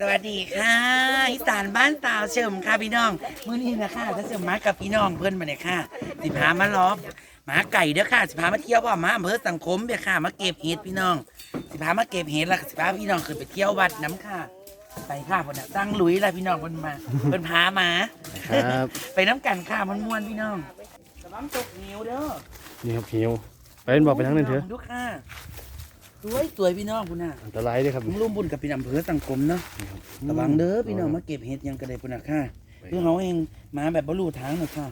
สวัสดีค่ะอีสานบ้านสาวเฉิมค่ะพี่น้องมื้อนี้นะคะถ้าเฉิมมากับพี่น้องเพื่อนมาเนี่ยค่ะ สิพามาล้อมหมาไก่เด้อค่ะ สิพามาเที่ยวพ่อมาอำเภอสังคมเด้อค่ะ มาเก็บเห็ดพี่น้อง สิพามาเก็บเห็ดแล้วก็สิพาพี่น้องขึ้นไปเที่ยววัดน้ำค่ะไปค่ะคนน่ะตั้งหลุยแล้วพี่น้องเพิ่นมาเพิ่นพามาครับ ไปน้ำกันค่ะมันม่วนๆพี่น้องระวังตกเหวเด้อนี่ครับหิวไปเล่นบอกไปทั้งนั้นเถอะดูค่ะ สวยสวยพี่น้องคุณน่ะอันตรายด้วยครับผมร่วมบุญกับพี่อำเภอสังคมเนาะระวังเด้อพี่น้องมาเก็บเห็ดหยังกระไดปุ่นนะค่ะคือเขาเองมาแบบบรรลุทางหน่อยค่ะ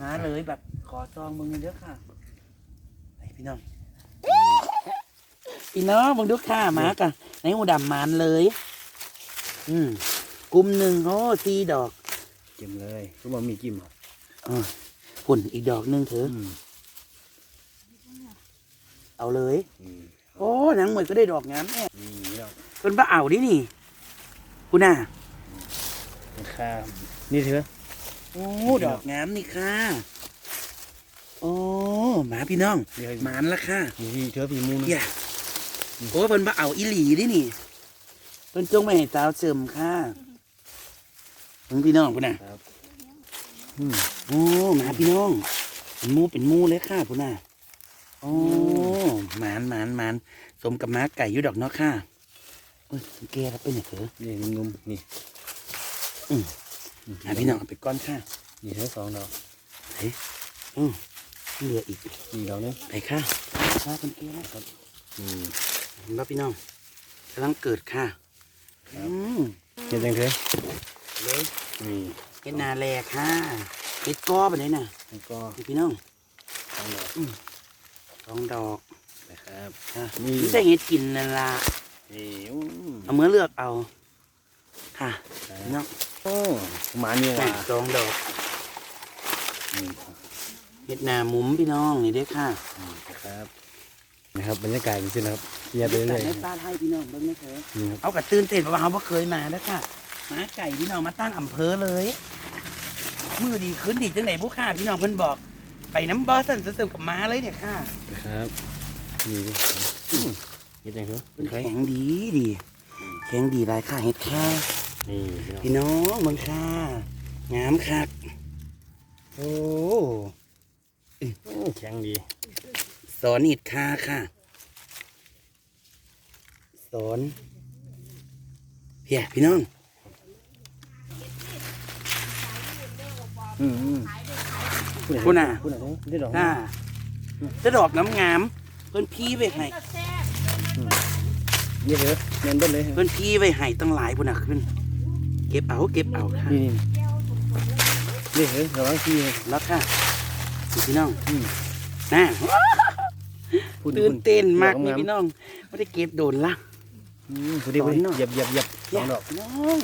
มาเลยแบบขอซองมึงเด้อค่ะไปพี่น้องพี่น้องมึงดูค่ะมากะในหูดำมานเลย อืมกลุ่มหนึ่งโอ้สีดอกจิ้มเลยก็บอกมีจิ้มเหรอออหุ่นอีกดอกหนึ่งเถอะอืมเอาเลยอืม โอ้หนังเหมือนก็ได้ดอกงามแน่นี่ครับเพิ่นบ่เอาดินี่คุณน่ะครับนี่เถอะโอ้ดอกงามนี่ค่ะโอ้หมาพี่น้องนี่หมานละค่ะนี่เถอะพี่มูนอย่าโอ้เพิ่นบ่เอาอีหลีดินี่เพิ่นจงไม่ให้สาวเสริมค่ะเพิ่นพี่น้องพุ่นน่ะครับอืมโอ้หมาพี่น้องเป็นหมูเป็นหมูเลยค่ะพุ่นน่ะ โอ้หมานหมานหมานสมกับหม้าไก่อยู่ดอกเนาะค่ะเอ้ยแกแล้วเป็นอย่างเถอะนี่นุ่มๆนี่อืมหาพี่น้องเอาไปก้อนค่ะนี่เถอะสองดอกอืมเหลืออีกนี่ดอกนึงไปค่ะว่าเป็นแกแล้วอืมเห็นป่ะพี่น้องกำลังเกิดค่ะอืมเห็นยังเถอะเลยนี่เฮ็ดนาแลค่ะเฮ็ดก้อไปเลยน่ะแล้วก็นี่พี่น้องสองดอก สองดอกนะครับค่ะนี่นี่จะเฮ็ดกินนั่นละนี่อืมเอาเมื่อเลือกเอา ค่ะพี่น้องโอ้หมานี่ว่ะสองดอกอืมเฮ็ดนาหมุมพี่น้องนี่เด้อค่ะอืมนะครับนะครับบรรยากาศจริงๆนะครับเงียบไปเรื่อยให้ป้าให้พี่น้องเบิ่งนะเถอะๆนี่ครับเอากระตื่นเต้นเพราะว่าเขาบ่เคยมาแล้วค่ะหมาไก่พี่น้องมาตั้งอำเภอเลยมือดีขึ้นดีจังไหนผู้ค่าพี่น้องเพิ่นบอก ไปน้ำบอสันเสริมกับม้าเลยเนี่ยค่ะนะครับนี่ดิอืมเห็นยังเถอะเพิ่นแข็งดีดีแข็งดีหลายค่ะเฮ็ดค่ะนี่พี่น้องเบิ่งค่ะงามคักโอ้โอ้แข็งดี สอนอิดค่าค่ะ สอนเพียพี่น้อง อืมอืม คุณน่ะคุณน่ะได้ดอกค่ะจะดอกน้ำงามเพิ่นพี่ไว้ให้เยอะเลยเงินเบิ้ลเลยเพิ่นพี่ไว้ให้ตั้งหลายพุ่นน่ะขึ้นเก็บเอาเก็บเอาค่ะนี่นี่นี่เฮ้ยระวังพี่แล้วค่ะนี่พี่น้องอืมน่าพูดตื่นเต้นมากดอนี่งพี่น้องไม่ได้เก็บโดนละอืมพูดดีพูดดีสอนหน่อยเหยียบเหยียบเหยียบสองดอกพี่น้อง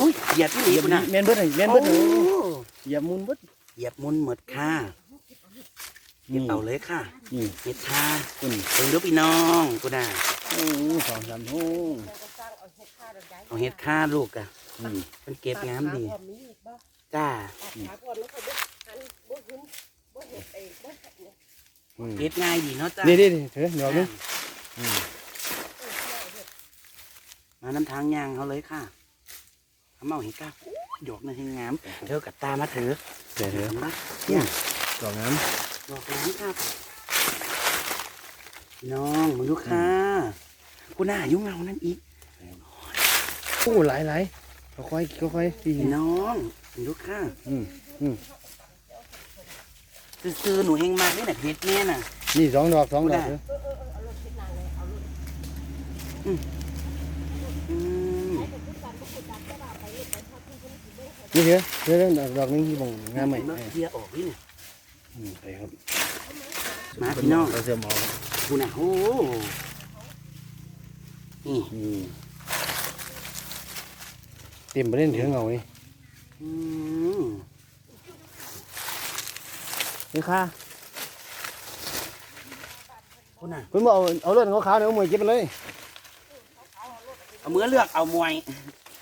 อุ้ยเหยียบที่เหยีนี่ยบพุ่นน่ะเมนเบิ้ลเลยเมนเบิ้ลเลยโอ้เหยียบมุนเบิ้ล เหยียบมุนหมดค่ะเก็บเอาเลยค่ะนี่เฮ็ดค่ะคุณเบิ่งดูพี่น้องพุ่นน่ะโอ้สองสามโอ้เอาเฮ็ดค่าลูกอะอืมมันเก็บงามดีจ้าอืมเก็บง่ายดีเนาะจ้านี่นี่นี่เถอะดอกนึงอืมมาน้ำทางยางเขาเลยค่ะเขาเมาเห็นก้า ดอกนั่นให้งามเธอกับตามาเถอะเดี๋ยวเถอะเห็นปะเนี่ยดอกน้ำดอกงามครับพี่น้องมึงดูค่ะกูหน้ายุ่งเงานั่นอีกโอ้หลายหลายค่อยๆค่อยๆพี่พี่น้องมึงดูค่ะอืมอืมซื้อๆหนูเฮงมากนี่น่ะเพชรแม่น่ะนี่สองดอกสองดอกได้เถอะอื นี่เถอะเถอะดอกดอกนึงที่บ่งงามใหม่เนาะเคลียร์ออกนี่น่ะอืมไปครับมาพี่น้องเราเสื่อมออกกูน่ะโอ้นี่อืมเต็มไปเล่นถึงเงานี่อืมนี่ค่ะกูน่ะคุณบอกเอาเอาเลือดขาวๆเนี่ยเอาหมวยเก็บมาเลย เอามือเลือกเอามวย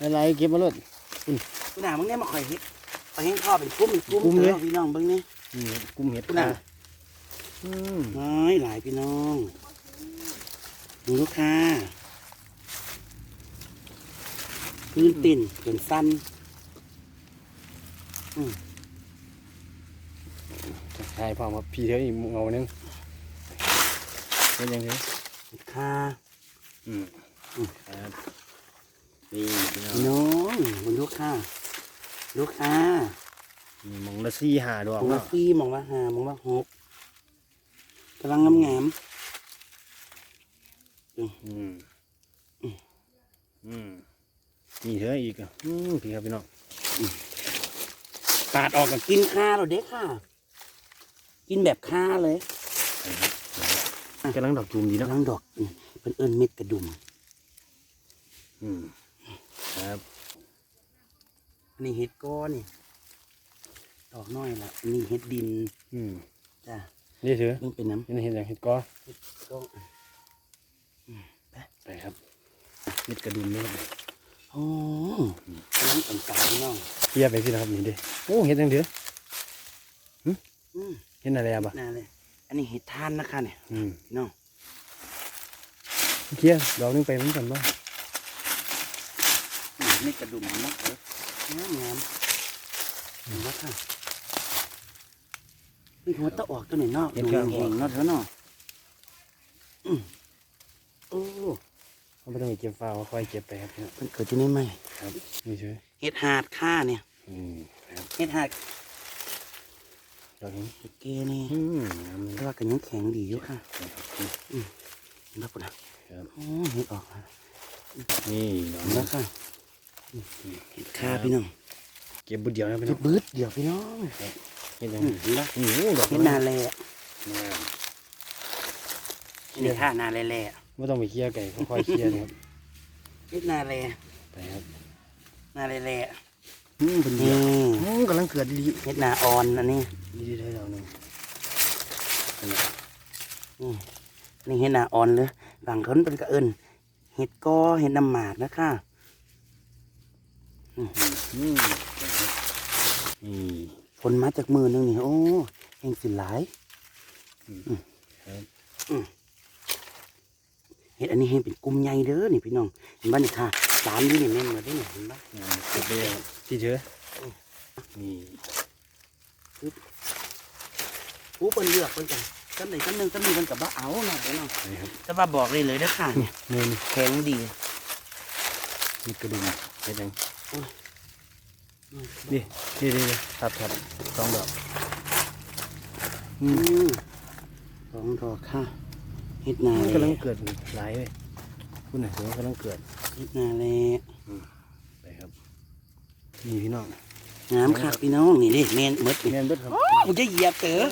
อะไรเก็บมาเลือด กูน่ะมึงเนี่ยมาคอยเฮ็ดเอาให้ข้อเป็นกุ้มเป็นกุ้มกุ้มเลยเถอะพี่น้องเบิ่งนี่นี่กุมเห็ดกูน่ะค่ะอืมน้อยหลายพี่น้อง ดูลูกค้าพื้นติ่นจนสั้นใช่พ่อมาพี่เธออีกเงาหนึงเป็นยังไงค่ะอืมครับนี่พี่น้องน้องมันลูกค่ะ ลูกค่ะมีหมองละสี่หาดวมงองว่าเนาะซี่มองว่าหามองว่าหกกำลังงามงามอืมอืมนี่เธออีกอะอืมพี่ครับพี่น้องปาดออกกับกินข้าเราเด็กค่ะ กินแบบข้าเลยกำลังดอกจูมดีเนาะกำลังดอกอืมเป็นเอิญเม็ดกระดุมอืมครับอั นนี้เห็ดก้อนนี่ดอกน้อยละอันนี้เห็ดดินอืมจ้ะนี่เธอมันเป็นน้ำนี่เห็นอย่างเห็ดกอเห็ดก้อนไปครับเห็ดกระดุมนี่ครับโอ้กำลังต่างๆพี่น้องเทียบไปพี่นะครับนี่เด้โอ้เห็ดยังเถอะอืมเห็ดอะไรอะบ่ะน่าเลยอันนี้เห็ดทานนะคะเนี่ยอืมพี่น้องเทียบดอกหนึงไปมันก่อนบ่อืมเม็ดกระดุมเนาะเออ งามงามเห็นไหมค่ะนี่หัวตะออกตัวไหนเนาะดูแห้งๆเนาะเถอะเนาะอืมโอ้เขาไม่ต้องไปเก็บฟ้าวค่อยเก็บไปครับพี่น้องมันเกิดที่นี่ไหมครับนี่เถอะเห็ดหาดค่าเนี่ยอืมครับเห็ดหาดดอกนี้เกนี่อืมงามเลยแต่ว่ากันยังแข็งดีอยู่ค่ะครับเห็นแล้วปุ่นนะครับโอ้เห็ดออกแล้วนี่ดอกเห็นนี้แล้วค่ะอืม เห็ดค่าพี่น้องเก็บบุดเดียวนะพี่เห็น้อดงบืดเดี๋ยวพี่น้องเห็ดยังอืมเห็นแล้วโอ้โหดอกเห็ดนาแลงามเห็ดท่านาแลแลไม่ต้องไปเคลียร์ไก่ค่อยๆเคลียร์นะครับเห็ดนาแลไปครับนาแลแลอืมเป็นเดีนี่ยวอืมกำลังเกิดดีเห็ดนาออนอันนี้ดีดีได้ดอกหนึงนี่นี่เห็ดนาออนเลยบางคนเป็นกระเอินเห็ดกอเห็ดน้ำหมากนะค่ะอืม นี่ฝนมาจากมือนึงนี่ โอ้แห่งสิหลายเห็ดอันนี้เห็นเป็นกลุ่มใหญ่เด้อนี่พี่น้องเห็นบ้านนี่ค่ะสามนี่นี่แม่นหมดได้เนี่ยเห็นบ้ามเบลที่เถอนี่ผู้เปิ้นเลือกเปิ้นกันกันไหนกันหนึ่งกันหนึ่งกันกับว่าเอาหน่อยเนาะไปครับแต่ว่าบอกเลยเลยเด้อค่ะเนี่ยนี่นี่แข็งดีนี่กระดุมเห็ดยังอืม นี่นี่นี่นี่ทับทับสองดอกอืมสองดอกค่ะเห็ดนามันแลกำลังเกิดหลายเลยคุณน่ะถือว่ากำลังเกิดเห็ดนาแลไปครับนี่พี่น้องงามค่ะพี่น้องนี่เด้แม่นหมดนี่แม่นเบิดครับมันจะเหยียบเต๋อ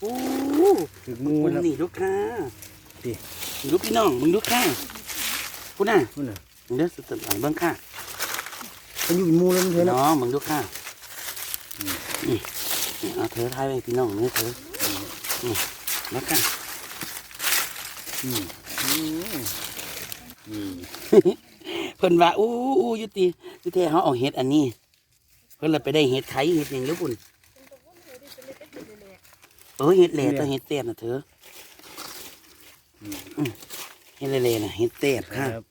โอ้โอ้ถึงมึมืงอแล้วนี่ลูกค้าดิมึงดูพี่น้องมึงดูค่ะพูดน่ะคุณน่ะมึงเด้อสุดๆหลังเบิ้งค่ะ มันอยู่เป็นหมูแล้วมันเถพี่อะเนาะน้องมึงดูค่ะนี่นี่เอาเธอทายไปพี่น้องนี่เธอนี่มาค่ะอืมอืมนี่เพิ่นว่าอู้อู้อยุติอยุติเขาเอาเห็ดอันนี้ เพิ่นเลยไปได้เห็ดไข่เห็ดหยังหรือปุ่นเออเห็ดแหล่ตัวเห็ดเตียบนะเธออืมเห็ดเล่ๆนะเห็ดเตียบค่ะครับ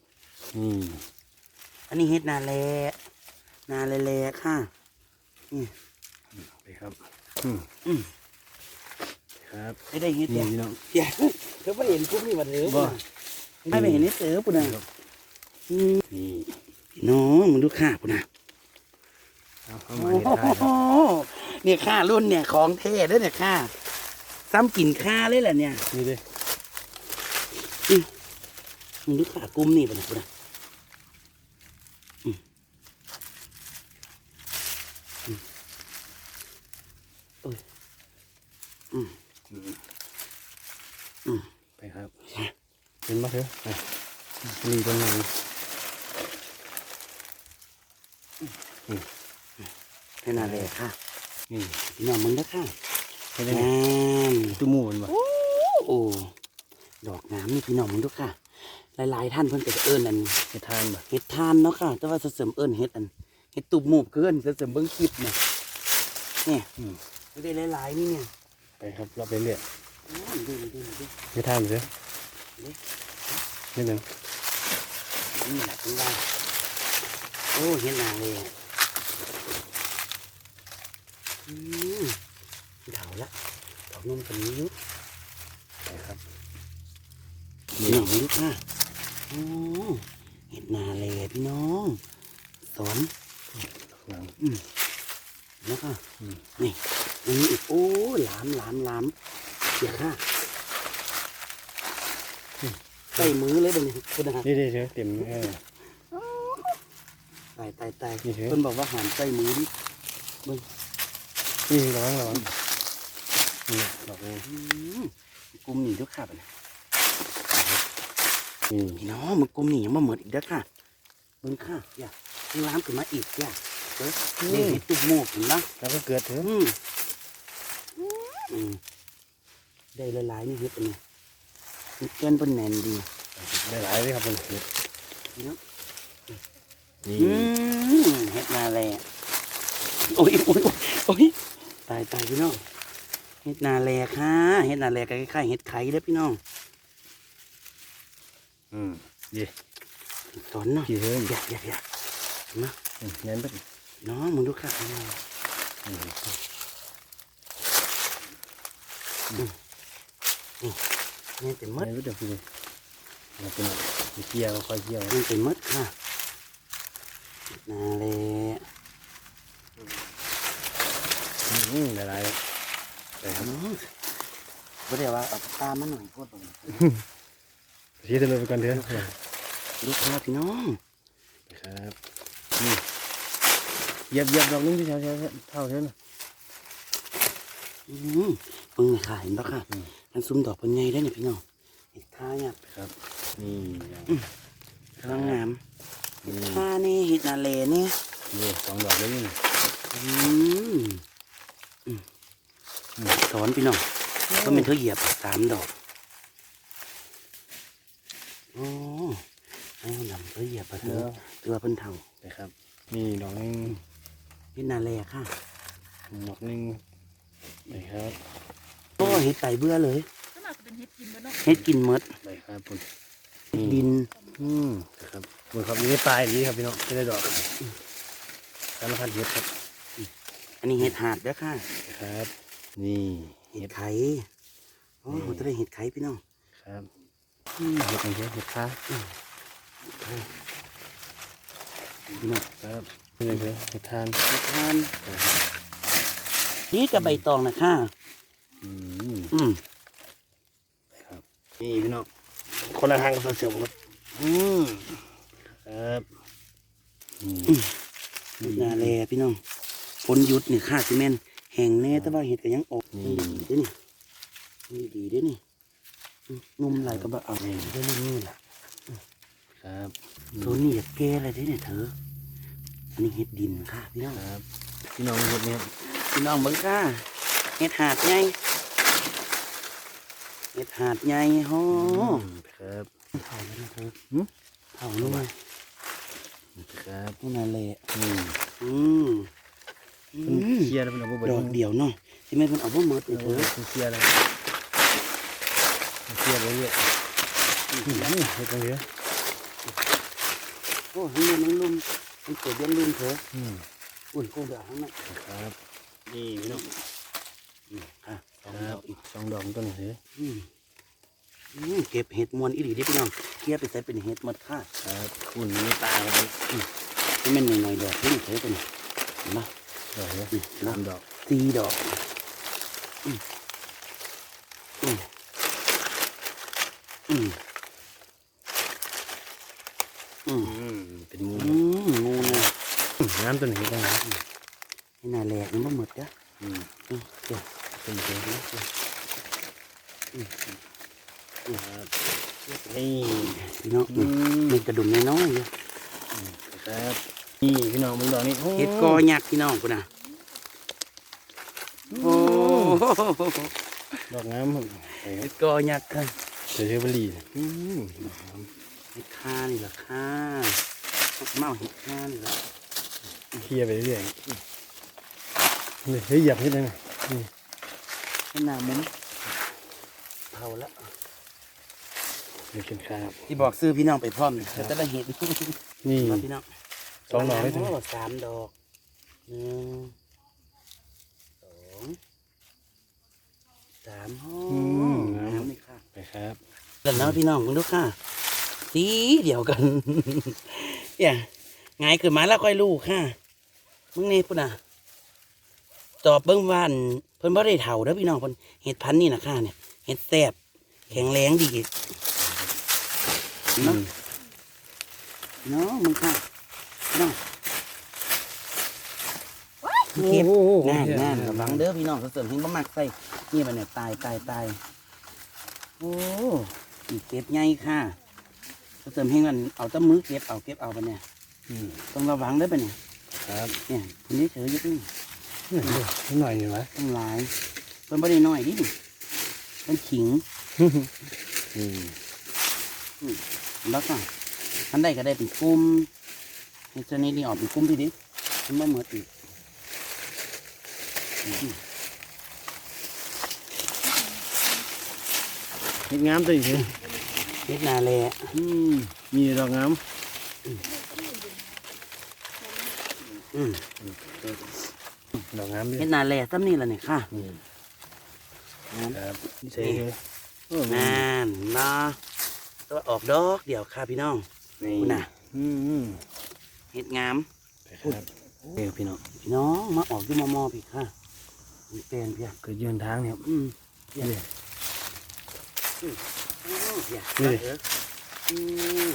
นี่อันนี้เห็ดนาแล นาแลๆค่ะไปครับอืมอืมครับไม่ได้เห็ดนี่เนี่ยพี่น้องอย่าเธอไม่เห็นปุ๊บนี่มันเถอะบ่ไม่ไปเห็นนี่เสือปุ่นน่ะอืมนี่พี่น้องมึงดูค่าปุ่นน่ะเอาเอาโอ้มาให้ทายครับโหเนี่ยค่ารุ่นเนี่ยของเท่เด้วยเนี่ยค่าซ้ำกินค่าเลยแหละเนี่ยนี่เด้มึงดูค่ากลุ่มนี่ปุ่นน่ะปุ่นน่ะอืมอืมเอ้ยอืม อืม อืม ไปครับ เป็นมาเถอะไปนี่ตรงไหนเห็ดนาแลค่ะ นี่พี่น้องมึงนะค่ะเห็นไหมงามตู้หมูมันบ่โอ้ดอกงามนี่พี่น้องมึงดูค่ะ หลายๆท่านเพิ่นก็จะเอิ้นอันเห็ดทานบ่เฮ็ดทานเนาะค่ะ แต่ว่าเสริมเอิ้นเฮ็ดอันเฮ็ดตุบหมูบเกินเสริมเบิ่งคลิปเนี่ยเนี่ยอืมไม่ได้หลายๆนี่เนี่ยไปครับเราไปเรื่อยโอ้ยดูดูดูเห็ดทานเถอะ นี่หนึ่งนี่แหละเป็นว่าโอ้เห็นหนาเลยอะอืมเถาละเถานมกันนี้อยุนะครับพี่น้องยุค่ะโอ้เห็นหนาเลยพี่น้องสอนดอกงามแล้วก็อืมนี่อันนี้อีกโอ้หลามหลามหลามเสียค่ะ ใส่มือเลยเดี๋ยวนี้คุณนะนี่นี่เถอะเต็มเออตายตายตายนี่เถอะเพิ่นบอกว่าหามใส่มือดินี่ระวังระวังนี่ดอกนี้อืมกลุ่มหนีทุกขับนะนี่พี่น้องมันกลุ่มหนียังมาเหมือนอีกเด้อค่ะเบิ่งค่ะอย่าข้างล้ามขึ้นมาอีกอย่าเด้อนี่เห็ดตุกหมูกเห็นปะแล้วก็เกิดเถอะอืมอืมได้หลายๆนี่เห็ดอันนี้มัน เกินเป็นแน่นดีได้หลายเลยครับเพิ่นเห็ดพี่น้องนี่อืมเห็ดนาแลโอ้ยโอ้ยโอ้ยโอ้ยตายตายพี่น้องเห็ดนาแลค่ะเห็ดนาแลก็คล้ายๆเห็ดไข่เด้อพี่น้องอืมเย่สอนเนาะพี่เถอะอยากอยากอยากมาอืมแน่นไปดิน้องมึงดูค่ะพี่น้องอืม นี่เป็นมดแน่นไปเดี๋ยวพี่เราเป็นมีเกี่ยวค่อยเกี่ยวนี่เป็นมดค่ะนาแลอืมได้หลายเลยได้ครับน้องบ่ได้ว่าเอาตามาหน่อยโพดบ่ชี้ตัวเลยไปก่อนเถอะดูค่ะพี่น้องครับนี่เหยียบเหยียบดอกนึงที่เท่าเท่าเท่าเท่านะอืมเบิ่งเลยค่ะเห็นปะค่ะ มันซุ้มดอกเป็นไงได้เนี่ยพี่น้องเห็ดท่าเนี่ยครับ นี่กำลังงามนี่ท่านี่เห็ดนาเลนี่นี่สองดอกเลยนี่อืมอืมสอนพี่น้องก็เป็นเธอเหยียบสามดอกโอ้ให้มันดำเธอเหยียบไปเถเนาะอะตัวเป็นเท่านะครับ นี่ดอกนึงเห็ดนาเลค่ะดอกนึงนี่ครับ โอ้เห็ดไตเบื่อเลยก็น่าจะเป็นเฮ็ดกินแล้วเนาะเห็ดกินหมดไปครับคุณดิน อืมครับคุณครับนี่ปลายดีครับพี่น้องไม่ได้ดอกสารพัดเห็ดครับ อันนี้เห็ดหาดเด้อค่ะ ครับ นี่เห็ดไข่โอ้มันจะได้เห็ดไข่พี่น้อง ครับอืมเห็ดอะไรเห็ดค้าพี่น้องครับนี่เลยเห็ดทานเห็ดทานนี่กับใบตองนะค่ะ อืมอืมครับ นี่พี่น้อง คนละทางกับเสือหมดอืมครับอืมเห็ดนาแลพี่น้องฝนหยุดนี่ค่าซีเมนต์แห้งแน่แต่ว่าเห็ดก็ยังออกนี่ดีเด้อนี่นี่ดีเด้อนี่อืมนุ่มไหลายก็บ่เอาได้เรื่องนี้ล่ะครับโซนนี่อยากแก้อะไรได้เนี่ยเธออันนี้เห็ดดินค่ะพี่น้องครับพี่น้องเห็ดเนี่ยพี่น้องเบิ่งค่ะเห็ดหาดใหญ่ เห็ดหาดใหญ่โอ้ครับเผาแล้วนะเธอหืมเผาแล้วไหมครับนี่นาแลอืมอืมอืเป็นมเคลียร์แล้วเป็นเอาบ่ดอกเดียวเนาะที่แม่นเพิ่นเอาบ่หมดเอเลยเธออเป็นเคลียร์แล้วเป็นเคลียร์ไปเรื่อยอืมเห็ดอะไรเยอะโอ้ยมันมันลุ่มมันเกิดยันลุ่มเถอะอืมอุ่นโคงเดือดทั้งนั้นครับนี่พี่น้องอืมค่ะสอง คดรัอบกอีกสองดอกต้นเหรออืมอืมเก็บเห็ดมวนอีหลีเด้อพี่น้องเคลียร์ไปใส่เป็นเห็ดหมดค่ะครับคุณมีตาครับที่แม่นหน่อยๆดอกนี่เถอะเป็นเห็นปะดอกเยอะนี่สาเนาะมดอกสี่ดอกอืมอืมอืมอืมอืมเป็นมูอืมงูนะน้ำต้นเห็ดได้ไหมนี่น่าแหลกมันบ่หมดจ้ะอืมอืมเดี๋ยว เป็นเนี่พี่น้องอืนี่มมีกระดุมน้อยๆอยู่ครับนี่พี่น้องมึงดอกนี้เห็ดกอหยักพี่น้องกูนะโอ้ดอกงามเห็ดกอหยักค่ะเสือเบอรี่อืมเห็ดข้านี่ล่ะค่ะเมาเห็ดข้านี่ล่ะเคลียไปเรื่อยๆเฮ้ยหยียบให้ได้ไหมนี่ให้หน้ามุ้งเผาละนี่เป็นครับที่บอกซื้อพี่น้องไปพร้อมนี่จะได้เห็ดนี่ว่าพี่น้องสองดอกเลยโอ้สามดอกหนึ่งสองสามโอ้อืมงามนี่ค่ะไปครับแล้วเนาะพี่น้องคุณลูกค่ะสีเดียวกันเนี่ยไงายขึ้นมาแล้วค่อยลูกค่ะมึงนี่ปุ่นอะตอบเบิ้งวาอันเพิ่นบ่ได้เฒ่าเด้อพี่น้องเพิ่นเห็ดพันธุ์นี่นะค่ะเนี่ยเห็ดแซ่บแข็งแรงดีเนาะเนาะมึงค่ะเนาะเก็บงานงานระวังเด้อพี่น้องเสริมให้บ่มักใส่นี่มันเนี่ยตายตายตายโอ้อีเก็บใหญ่ค่ะเสริมให้มันเอาแต้มือเก็บเอาเก็บเอาไปเนี่ยอืมต้องระวังเด้อไปเนี่ยครับเนี่ยคนนี้เฉยอยึด นี่นี่นิดหน่อยอยู่ไหมต้องหลายเพิ่นบ่ได้น้อยดิเป็นขิงอืมแล้วก็ทันได้ก็ได้เป็นกลุ่มเฮ็ดชนิดนี้ออกเป็นกลุ่มพี่ดิมันบ่เหมือนอีกอืมเห็ดงามตัวนี้เฮ็ดนาแลอืมมีดอกงามอืม ดอกงามด้วยเฮ็ดนาแลซ้ำนี่ล่ะเนี่ยค่ะอืมนั่นครับใช่เลยโอ้นั่นเนาะตัวออกดอกเดี๋ยวค่ะพี่น้องนี่คุณน่ะอืมอืมเฮ็ดงามไปครับเดี๋ยวพี่น้องพี่น้องมาออกที่มอมอพี่ค่ะมีเปลนเพียเกิดยืนทางเนี่ยอืมนี่อืมเพียนี่เอออืม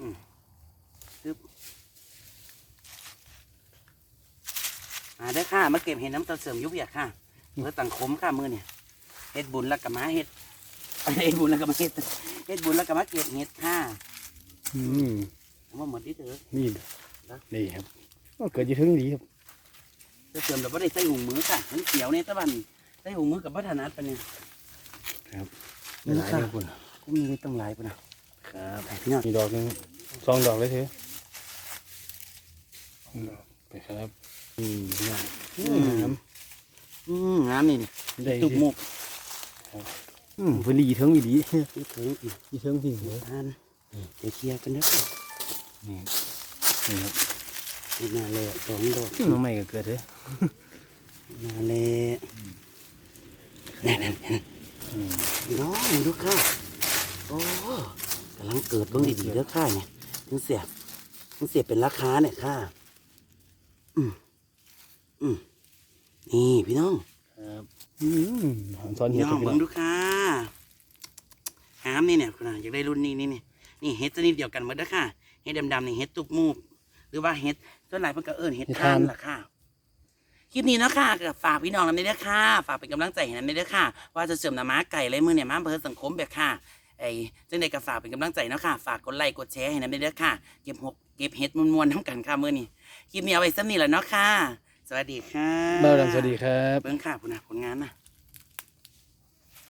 อืมซึบ มาได้อค่ะมาเก็บเห็ดน้ำตาลเสริมยุบเบียค่ะเมื่อตังคมค่ะมือเนี่ยเฮ็ดบุญแล้วก็มาเฮ็ดเฮ็ดบุญแล้วก็มาเฮ็ดเฮ็ดบุญแล้วก็มาเก็บเห็ดค่ะอืมผมว่าหมดที่เถอะนี่นี่ครับโอ้เกิดอยืนถึงดีครับจะเสริมแบบว่าได้ใส่หุงมือค่ะมันเขียวเนี่ยตะวันใส่หุงมือกับพัฒนัดปะเนี่ยครับนี่หนะลายคะเลยคุณก็มีได้ต้องหลายปะนะครับไปพี่น้องมีดอกหนึงสองดอกเลยเถอะอืมไปครับ อืมงามอืมอืมงามนี่นี่ได้ตุกมุกอืมเพิ่นดีเทิงอีดีนี่ถึงอีกอีเทิงพี่เหรอทานเดี๋ยวเคลียร์กันนะครับนี่นี่ครับนี่นาเลยสองดอกอืมน้องใหม่ก็เกิดเลยนาเลยนั่นนั่นนั่นอืมพี่น้องดูค่ะโอ้กำลังเกิดเบ้างดีๆเด้อค่ะเนี่ยถึงเสียถึงเสียเป็นราคาเนี่ยค่ะอืมอืม นี่พี่น้องครับอืมสอนเห็พี่ดน้องพี่เบิ่น้องงดูค่ะหามนี่เนี่ยคุณอาอยากได้รุ่นนี้นี่นี่นี่เห็ดชนิดเดียวกันหมดเด้อค่ะเห็ดดำๆนี่เห็ดตุกมูกหรือว่าเห็ดส่วนหลายเพิ่นก็เอิ้นเห็ดทานล่ะค่ะคลิปนี้เนาะค่ะก็ฝากพี่น้องนำเด้อค่ะ ฝากเป็นกำลังใจให้นำเด้อค่ะ ว่าจะเสริมหน้าม้าไก่ไรมือเนี่ยมาอำเภอสังคมแบบค่ะไอ้จังใดก็ฝากเป็นกำลังใจเนาะค่ะ ฝากกดไลค์กดแชร์ให้นำเด้อค่ะ เก็บหกเก็บเห็ดมวนๆทั้งกันค่ะมื้อนี้คลิปนี้เอาไว้ซ้ำนี่แหละเนาะค่ะ สวัสดีค่ะบ้าวดังสวัสดีครับ เบิ่งค่ะพุ่นน่ะผลงานน่ะ